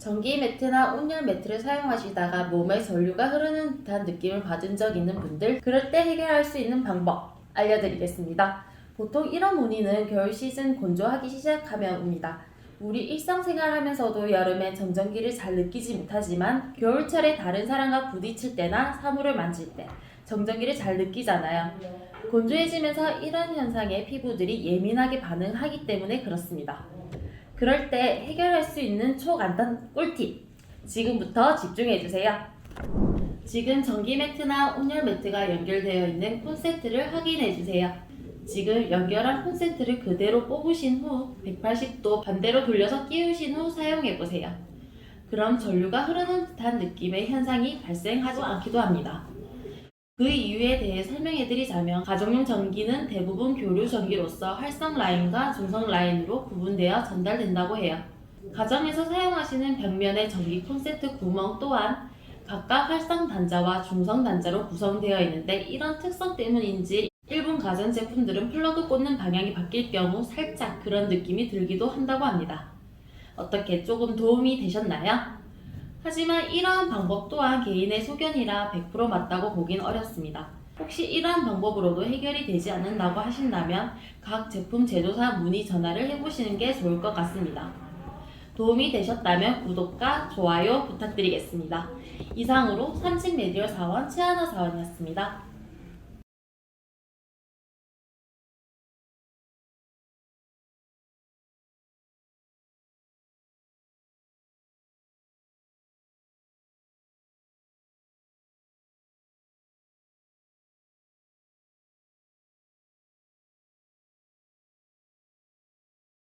전기 매트나 온열 매트를 사용하시다가 몸에 전류가 흐르는 듯한 느낌을 받은 적 있는 분들, 그럴 때 해결할 수 있는 방법 알려드리겠습니다. 보통 이런 문의는 겨울 시즌 건조하기 시작하면 옵니다. 우리 일상생활 하면서도 여름에 정전기를 잘 느끼지 못하지만 겨울철에 다른 사람과 부딪힐 때나 사물을 만질 때 정전기를 잘 느끼잖아요. 건조해지면서 이런 현상에 피부들이 예민하게 반응하기 때문에 그렇습니다. 그럴 때 해결할 수 있는 초간단 꿀팁! 지금부터 집중해주세요. 지금 전기 매트나 온열 매트가 연결되어 있는 콘센트를 확인해주세요. 지금 연결한 콘센트를 그대로 뽑으신 후 180도 반대로 돌려서 끼우신 후 사용해보세요. 그럼 전류가 흐르는 듯한 느낌의 현상이 발생하지 않기도 합니다. 그 이유에 대해 설명해드리자면 가정용 전기는 대부분 교류 전기로서 활성 라인과 중성 라인으로 구분되어 전달된다고 해요. 가정에서 사용하시는 벽면의 전기 콘센트 구멍 또한 각각 활성 단자와 중성 단자로 구성되어 있는데 이런 특성 때문인지 일본 가전 제품들은 플러그 꽂는 방향이 바뀔 경우 살짝 그런 느낌이 들기도 한다고 합니다. 어떻게 조금 도움이 되셨나요? 하지만 이러한 방법 또한 개인의 소견이라 100% 맞다고 보긴 어렵습니다. 혹시 이러한 방법으로도 해결이 되지 않는다고 하신다면 각 제품 제조사 문의 전화를 해보시는 게 좋을 것 같습니다. 도움이 되셨다면 구독과 좋아요 부탁드리겠습니다. 이상으로 삼식 메디얼 사원 최하나 사원이었습니다.